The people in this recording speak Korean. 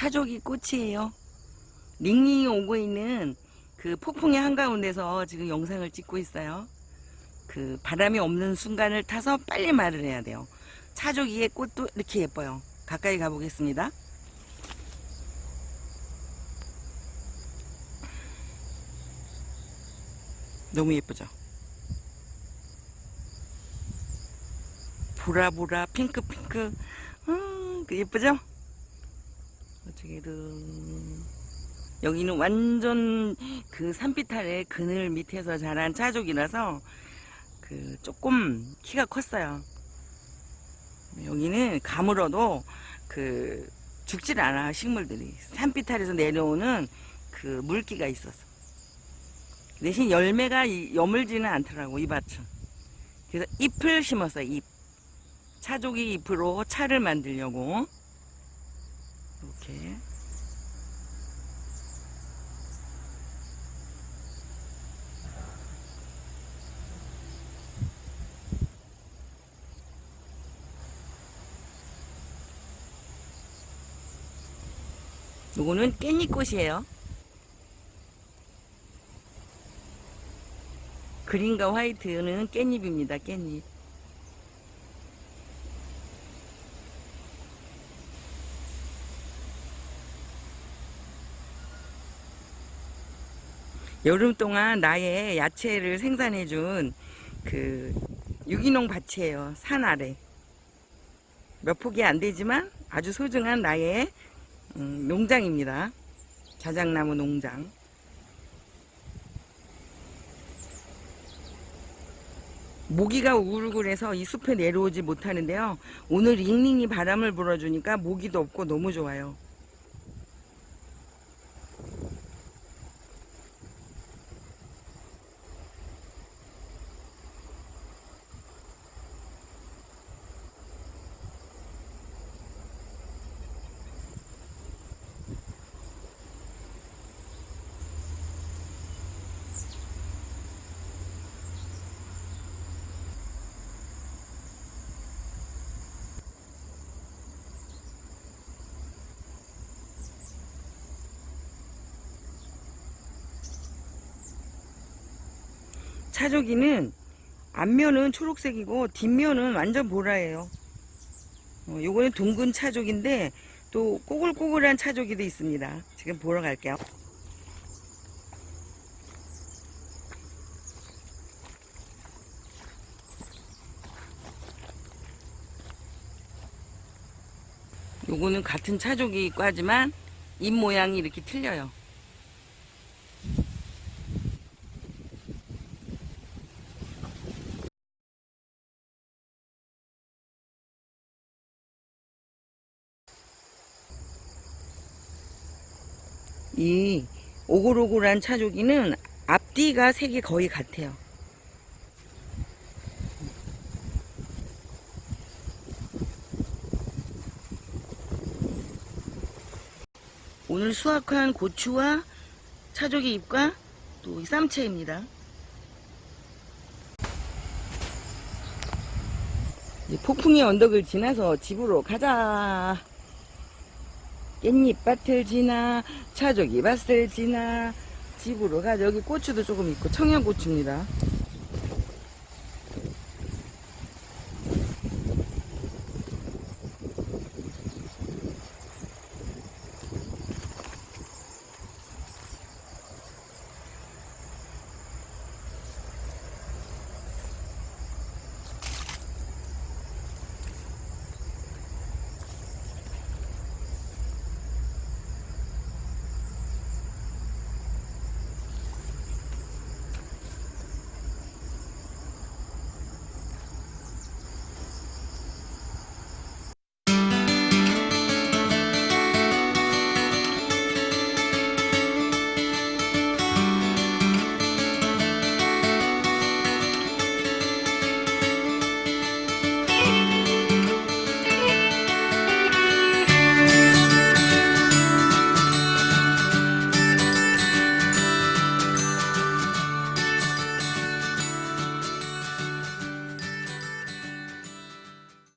차조기 꽃이에요. 링링이 오고 있는 그 폭풍의 한가운데서 지금 영상을 찍고 있어요. 그 바람이 없는 순간을 타서 빨리 말을 해야 돼요. 차조기의 꽃도 이렇게 예뻐요. 가까이 가보겠습니다. 너무 예쁘죠? 보라보라 핑크핑크 음, 그 예쁘죠? 어떻게든 여기는 완전 그 아래 그늘 밑에서 자란 차족이라서 그 조금 키가 컸어요. 여기는 가물어도 그 죽질 않아 식물들이 아래서 내려오는 그 물기가 있어서 대신 열매가 이- 여물지는 않더라고 이 밭은. 그래서 잎을 심었어요 잎. 차조기 잎으로 차를 만들려고 이렇게. 요거는 깻잎꽃이에요. 그린과 화이트는 깻잎입니다 깻잎 여름 동안 나의 야채를 생산해준 그 유기농 밭이에요. 산 아래. 몇 폭이 안 되지만 아주 소중한 나의 음, 농장입니다. 자작나무 농장. 모기가 우글우글해서 이 숲에 내려오지 못하는데요. 오늘 링링이 바람을 불어주니까 모기도 없고 너무 좋아요. 차조기는 앞면은 초록색이고 뒷면은 완전 보라예요. 어, 요거는 둥근 차족인데 또 꼬글꼬글한 차족이도 있습니다. 지금 보러 갈게요. 요거는 같은 차족이 과지만 잎 모양이 이렇게 틀려요. 이 오글오글한 차조기는 앞뒤가 색이 거의 같아요. 오늘 수확한 고추와 차조기 잎과 또이 쌈채입니다. 폭풍의 언덕을 지나서 집으로 가자. 깻잎밭을 지나 차조기 밭을 지나 집으로 가자. 여기 고추도 조금 있고 청양고추입니다.